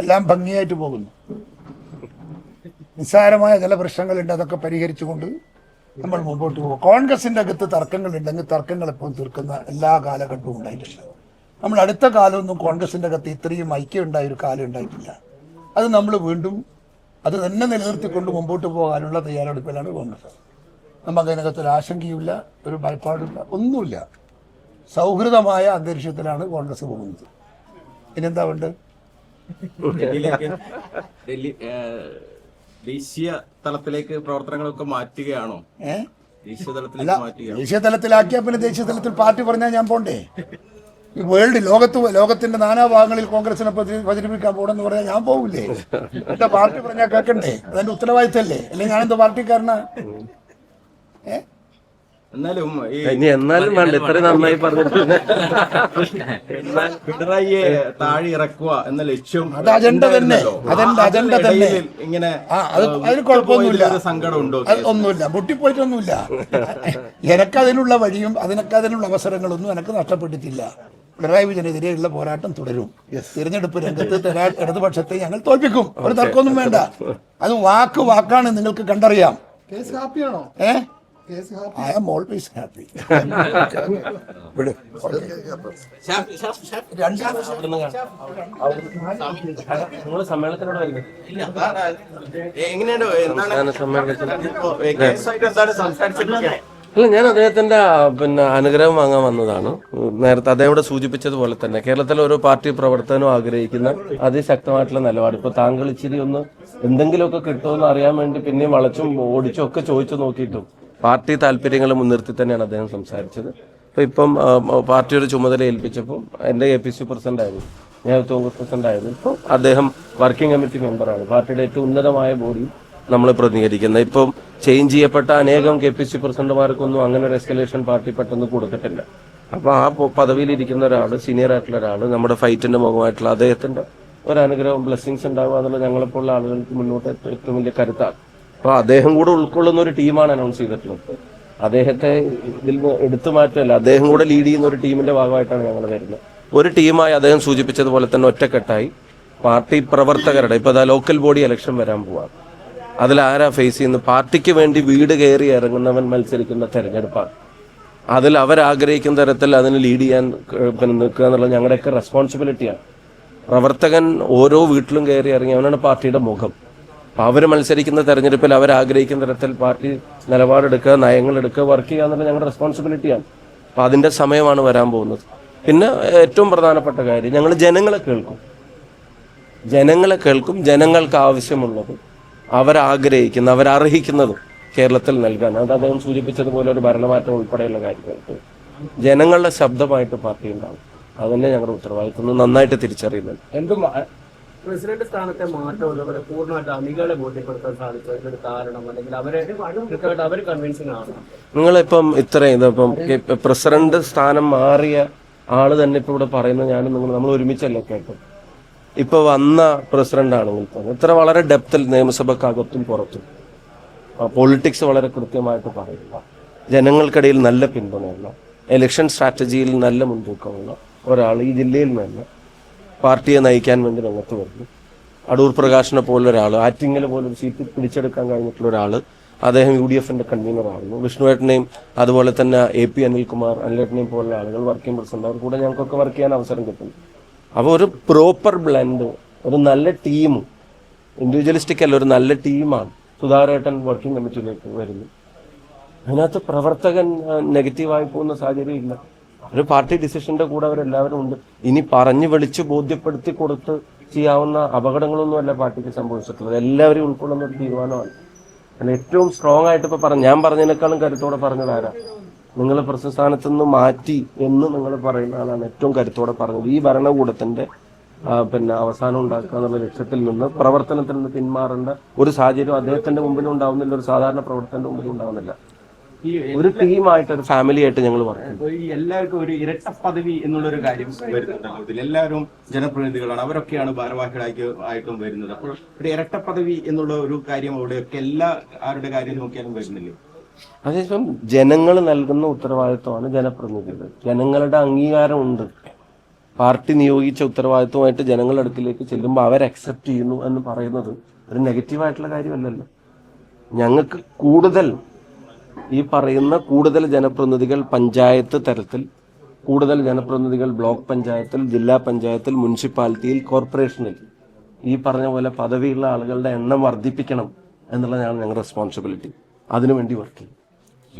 എല്ലാം ഭംഗിയായിട്ട് പോകുന്നു. നിസ്സാരമായ ചില പ്രശ്നങ്ങളുണ്ട് അതൊക്കെ പരിഹരിച്ചുകൊണ്ട് നമ്മൾ മുമ്പോട്ട് പോകും. കോൺഗ്രസിന്റെ അകത്ത് തർക്കങ്ങളുണ്ടെങ്കിൽ തർക്കങ്ങൾ എപ്പോഴും തീർക്കുന്ന എല്ലാ കാലഘട്ടവും ഉണ്ടായിട്ടില്ല നമ്മൾ അടുത്ത കാലമൊന്നും കോൺഗ്രസിന്റെ അകത്ത് ഇത്രയും ഐക്യം ഉണ്ടായ ഒരു കാലം ഉണ്ടായിട്ടില്ല. അത് നമ്മൾ വീണ്ടും അത് തന്നെ നിലനിർത്തിക്കൊണ്ട് മുമ്പോട്ട് പോകാനുള്ള തയ്യാറെടുപ്പിലാണ് കോൺഗ്രസ്. നമുക്ക് അതിനകത്ത് ഒരു ആശങ്കയുമില്ല ഒരു ഭയപ്പാടില്ല ഒന്നുമില്ല. സൗഹൃദമായ അന്തരീക്ഷത്തിലാണ് കോൺഗ്രസ് പോകുന്നത്. ഇനി ഇനിയെന്താ വേണ്ടത്? ഡൽഹിയിലേക്ക് ഡൽഹി ദേശീയ തലത്തിലേക്ക് പ്രവർത്തനങ്ങളൊക്കെ മാറ്റുകയാണോ? ഏഹ് ദേശീയ തലത്തിലേക്ക് മാറ്റുകയാണോ? ദേശീയ തലത്തിലാക്കിയാൽ പിന്നെ ദേശീയ തലത്തിൽ പാർട്ടി പറഞ്ഞാൽ ഞാൻ പോണ്ടേ? വേൾഡ് ലോകത്ത് ലോകത്തിന്റെ നാനാഭാഗങ്ങളിൽ കോൺഗ്രസിനെ പ്രചരിപ്പിക്കാൻ പോകണമെന്ന് പറഞ്ഞാൽ ഞാൻ പോകില്ലേ എന്റെ പാർട്ടി പറഞ്ഞാൽ കേൾക്കണ്ടേ അതെന്റെ ഉത്തരവാദിത്തല്ലേ? അല്ലെങ്കിൽ ഞാനെന്ത് പാർട്ടിക്കാരനാ? ഏ? എന്നാലും ഇനി എന്നാലും വേണ്ട ഇത്ര നന്നായി പറഞ്ഞിട്ട് പിണറായിയെ താഴെ ഇറക്കുക എന്ന ലക്ഷ്യം അത് അജണ്ട തന്നെ. അതെന്റെ അജണ്ട തന്നെ. ഇങ്ങനെ ആ അതിന് കുഴപ്പമൊന്നുമില്ല. സങ്കടമുണ്ടോ അത് ഒന്നുമില്ല പൊട്ടിപ്പോയിട്ടൊന്നുമില്ല. എനക്കതിനുള്ള വഴിയും അതിനൊക്കെ അതിനുള്ള അവസരങ്ങളൊന്നും എനിക്ക് നഷ്ടപ്പെട്ടിട്ടില്ല. പിണറായി വിജയനെതിരെയുള്ള പോരാട്ടം തുടരും. തിരഞ്ഞെടുപ്പ് രംഗത്ത് ഇടതുപക്ഷത്തെ ഞങ്ങൾ തോൽപ്പിക്കും. ഒരു തർക്കമൊന്നും വേണ്ട. അത് വാക്ക് വാക്കാണ് നിങ്ങൾക്ക് കണ്ടറിയാം. കേസ് ഹാപ്പിയാണോ ഏ? വിട്. നിങ്ങൾ സമ്മേളനത്തിനോട് ഏ, കേസുമായിട്ട് എന്താണ് സംസാരിച്ചിരിക്കുന്നത് അല്ല ഞാൻ അദ്ദേഹത്തിന്റെ പിന്നെ അനുഗ്രഹം വാങ്ങാൻ വന്നതാണ്. നേരത്തെ അദ്ദേഹം ഇവിടെ സൂചിപ്പിച്ചതുപോലെ തന്നെ കേരളത്തിലെ ഓരോ പാർട്ടി പ്രവർത്തനം ആഗ്രഹിക്കുന്ന അതിശക്തമായിട്ടുള്ള നിലപാട്. ഇപ്പൊ താങ്കൾ ഇച്ചിരി ഒന്ന് എന്തെങ്കിലുമൊക്കെ കിട്ടുമെന്ന് അറിയാൻ വേണ്ടി പിന്നെയും വളച്ചും ഓടിച്ചും ഒക്കെ ചോദിച്ചു നോക്കിയിട്ടും പാർട്ടി താല്പര്യങ്ങൾ മുൻനിർത്തി തന്നെയാണ് അദ്ദേഹം സംസാരിച്ചത്. അപ്പോൾ ഇപ്പം പാർട്ടിയുടെ ചുമതല ഏൽപ്പിച്ചപ്പോൾ എന്റെ എ പി സി പ്രസിഡന്റ് ആയിരുന്നു ഞാൻ കോൺഗ്രസ് പ്രസിഡന്റ് ആയിരുന്നു ഇപ്പോൾ അദ്ദേഹം വർക്കിംഗ് കമ്മിറ്റി മെമ്പറാണ്. പാർട്ടിയുടെ ഏറ്റവും ഉന്നതമായ ബോഡി നമ്മൾ പ്രതിനിധീകരിക്കുന്നത് ഇപ്പം ചേഞ്ച് ചെയ്യപ്പെട്ട അനേകം കെ പി സി പ്രസിഡന്റുമാർക്കൊന്നും അങ്ങനെ ഒരു എസ്കലേഷൻ പാർട്ടി പെട്ടെന്ന് കൊടുത്തിട്ടില്ല. അപ്പോൾ ആ പദവിയിലിരിക്കുന്ന ഒരാൾ സീനിയർ ആയിട്ടുള്ള ഒരാൾ നമ്മുടെ ഫൈറ്റിന്റെ മുഖമായിട്ടുള്ള അദ്ദേഹത്തിന്റെ ഒരു അനുഗ്രഹം ബ്ലെസ്സിങ്സ് ഉണ്ടാവുക എന്നുള്ള ഞങ്ങളെപ്പോലുള്ള ആളുകൾക്ക് മുന്നോട്ട് ഏറ്റവും വലിയ കരുത്താണ്. അപ്പൊ അദ്ദേഹം കൂടെ ഉൾക്കൊള്ളുന്ന ഒരു ടീമാണ് അനൗൺസ് ചെയ്തിട്ടുള്ളത്. അദ്ദേഹത്തെ ഇതിൽ നിന്ന് എടുത്തു മാറ്റമല്ല അദ്ദേഹം കൂടെ ലീഡ് ചെയ്യുന്ന ഒരു ടീമിന്റെ ഭാഗമായിട്ടാണ് ഞങ്ങൾ വരുന്നത്. ഒരു ടീമായി അദ്ദേഹം സൂചിപ്പിച്ചതുപോലെ തന്നെ ഒറ്റക്കെട്ടായി. പാർട്ടി പ്രവർത്തകരുടെ ഇപ്പൊ അതാ ലോക്കൽ ബോഡി ഇലക്ഷൻ വരാൻ പോവാണ്. അതിൽ ആരാ ഫേസ് ചെയ്യുന്നത്? പാർട്ടിക്ക് വേണ്ടി വീട് കയറി ഇറങ്ങുന്നവൻ മത്സരിക്കുന്ന തെരഞ്ഞെടുപ്പാണ്. അതിൽ അവരാഗ്രഹിക്കുന്ന തരത്തിൽ അതിന് ലീഡ് ചെയ്യാൻ പിന്നെ നിൽക്കുക എന്നുള്ളത് ഞങ്ങളുടെയൊക്കെ റെസ്പോൺസിബിലിറ്റിയാണ് പ്രവർത്തകൻ ഓരോ വീട്ടിലും കയറി ഇറങ്ങി അവനാണ് പാർട്ടിയുടെ മുഖം. അവർ മത്സരിക്കുന്ന തെരഞ്ഞെടുപ്പിൽ അവർ ആഗ്രഹിക്കുന്ന തരത്തിൽ പാർട്ടി നിലപാടെടുക്കുക നയങ്ങൾ എടുക്കുക വർക്ക് ചെയ്യുക എന്നുള്ള ഞങ്ങളുടെ റെസ്പോൺസിബിലിറ്റിയാണ് അപ്പോൾ അതിന്റെ സമയമാണ് വരാൻ പോകുന്നത്. പിന്നെ ഏറ്റവും പ്രധാനപ്പെട്ട കാര്യം ഞങ്ങൾ ജനങ്ങളെ കേൾക്കും. ജനങ്ങളെ കേൾക്കും ജനങ്ങൾക്ക് ആവശ്യമുള്ളത് അവരാഗ്രഹിക്കുന്ന അവരർഹിക്കുന്നതും കേരളത്തിൽ നൽകാൻ. അത് അദ്ദേഹം സൂചിപ്പിച്ചതുപോലെ ഒരു ഭരണമാറ്റം ഉൾപ്പെടെയുള്ള കാര്യങ്ങൾക്ക് ജനങ്ങളുടെ ശബ്ദമായിട്ട് പാർട്ടി ഉണ്ടാവും. അതന്നെ ഞങ്ങളുടെ ഉത്തരവാദിത്വം. നന്നായിട്ട് തിരിച്ചറിയുന്നുണ്ട്. എന്തും പ്രസിഡന്റ് സ്ഥാനത്തെ മാറ്റം അവരെ പൂർണമായിട്ട് അണികളെ ബോധ്യപ്പെടുത്താൻ സാധിച്ചു അതിനൊരു കാരണം അല്ലെങ്കിൽ അവരെ കൃത്യമായിട്ട് അവർ കൺവിൻസിങ് ആണ്. നിങ്ങളിപ്പം ഇത്രയും ഇതിപ്പം പ്രസിഡന്റ് സ്ഥാനം മാറിയ ആൾ തന്നെ ഇപ്പൊ ഇവിടെ പറയുന്നത് ഞാനും നിങ്ങൾ നമ്മൾ ഒരുമിച്ചല്ലേ കേട്ടത്. ഇപ്പൊ വന്ന പ്രസിഡന്റ് ആണെങ്കിൽ തന്നെ ഇത്ര വളരെ ഡെപ്തിൽ നിയമസഭക്കകത്തും പുറത്തും. പൊളിറ്റിക്സ് വളരെ കൃത്യമായിട്ട് പറയുക ജനങ്ങൾക്കിടയിൽ നല്ല പിന്തുണയുള്ള ഇലക്ഷൻ സ്ട്രാറ്റജിയിൽ നല്ല മുൻതൂക്കമുള്ള ഒരാൾ ഈ ജില്ലയിൽ നിന്ന് പാർട്ടിയെ നയിക്കാൻ വേണ്ടി രംഗത്ത് വരുന്നു. അടൂർ പ്രകാശിനെ പോലുള്ള ഒരാൾ ആറ്റിങ്ങൽ പോലൊരു സീറ്റ് പിടിച്ചെടുക്കാൻ കഴിഞ്ഞിട്ടുള്ള ഒരാൾ അദ്ദേഹം യു ഡി എഫിന്റെ കൺവീനർ ആയിരുന്നു വിഷ്ണുവേട്ടനെയും അതുപോലെ തന്നെ എ പി അനിൽകുമാർ അനിലേട്ടനെയും പോലുള്ള ആളുകൾ വർക്കിംഗ് പ്രസിഡന്റ് അവർ കൂടെ ഞങ്ങൾക്കൊക്കെ വർക്ക് ചെയ്യാൻ അവസരം കിട്ടും അപ്പോൾ ഒരു പ്രോപ്പർ ബ്ലെൻഡ് ഒരു നല്ല ടീം ഇൻഡിവിജ്വലിസ്റ്റിക് അല്ല ഒരു നല്ല ടീമാണ് സുധാകരേട്ടൻ വർക്കിംഗ് കമ്മിറ്റിയിലേക്ക് വരുന്നു അതിനകത്ത് പ്രവർത്തകൻ നെഗറ്റീവായി പോകുന്ന സാഹചര്യം ഇല്ല. ഒരു പാർട്ടി ഡിസിഷന്റെ കൂടെ അവരെല്ലാവരും ഉണ്ട്. ഇനി പറഞ്ഞു വിളിച്ച് ബോധ്യപ്പെടുത്തി കൊടുത്ത് ചെയ്യാവുന്ന അപകടങ്ങളൊന്നുമല്ല പാർട്ടിക്ക് സംഭവിച്ചിട്ടുള്ളത്. എല്ലാവരും ഉൾക്കൊള്ളുന്ന ഒരു തീരുമാനമാണ്. കാരണം ഏറ്റവും സ്ട്രോങ് ആയിട്ട് ഇപ്പൊ പറഞ്ഞു ഞാൻ പറഞ്ഞതിനേക്കാളും കരുത്തോടെ പറഞ്ഞത് ആരാ? നിങ്ങൾ പ്രസ്ഥാനത്ത് നിന്ന് മാറ്റി എന്ന് നിങ്ങൾ പറയുന്ന ആളാണ് ഏറ്റവും കരുത്തോടെ പറഞ്ഞത്. ഈ ഭരണകൂടത്തിന്റെ പിന്നെ അവസാനം ഉണ്ടാക്കുക എന്നുള്ള ലക്ഷ്യത്തിൽ നിന്ന് പ്രവർത്തനത്തിൽ നിന്ന് പിന്മാറേണ്ട ഒരു സാഹചര്യം അദ്ദേഹത്തിന്റെ മുമ്പിലും ഉണ്ടാവുന്നില്ല ഒരു സാധാരണ പ്രവർത്തനത്തിന്റെ മുമ്പിലും ഉണ്ടാവുന്നില്ല ഒരു ടീമായിട്ട് ഒരു ഫാമിലി ആയിട്ട് ഞങ്ങൾ പറഞ്ഞു എല്ലാവർക്കും ഒരു ഇരട്ട പദവി എന്നുള്ള ഒരു കാര്യം വരുന്നുണ്ടല്ലോ ഇതിൽ എല്ലാവരും ജനപ്രതിനിധികളാണ്. അവരൊക്കെയാണ് ഭാരവാഹികളായിട്ട് ആയിട്ടും വരുന്നത്. അപ്പോൾ ഒരു ഇരട്ട പദവി എന്നുള്ള ഒരു കാര്യം അവിടെയൊക്കെ എല്ലാ ആരുടെ കാര്യം നോക്കിയാലും വരുന്നില്ലേ? അതേസമയം ജനങ്ങൾ നൽകുന്ന ഉത്തരവാദിത്വമാണ് ജനപ്രതിനിധികൾ. ജനങ്ങളുടെ അംഗീകാരമുണ്ട്. പാർട്ടി നിയോഗിച്ച ഉത്തരവാദിത്വമായിട്ട് ജനങ്ങളുടെ അടുക്കിലേക്ക് ചെല്ലുമ്പോൾ അവർ അക്സെപ്റ്റ് ചെയ്യുന്നു എന്ന് പറയുന്നത് ഒരു നെഗറ്റീവായിട്ടുള്ള കാര്യമല്ലല്ലോ. ഞങ്ങൾക്ക് കൂടുതൽ ഈ പറയുന്ന കൂടുതൽ ജനപ്രതിനിധികൾ പഞ്ചായത്ത് തലത്തിൽ കൂടുതൽ ജനപ്രതിനിധികൾ ബ്ലോക്ക് പഞ്ചായത്തിൽ ജില്ലാ പഞ്ചായത്തിൽ മുനിസിപ്പാലിറ്റിയിൽ കോർപ്പറേഷനിൽ ഈ പറഞ്ഞ പോലെ പദവിയുള്ള ആളുകളുടെ എണ്ണം വർദ്ധിപ്പിക്കണം എന്നുള്ളതാണ് ഞങ്ങളുടെ റെസ്പോൺസിബിലിറ്റി അതിനുവേണ്ടി വർക്ക് ചെയ്യും.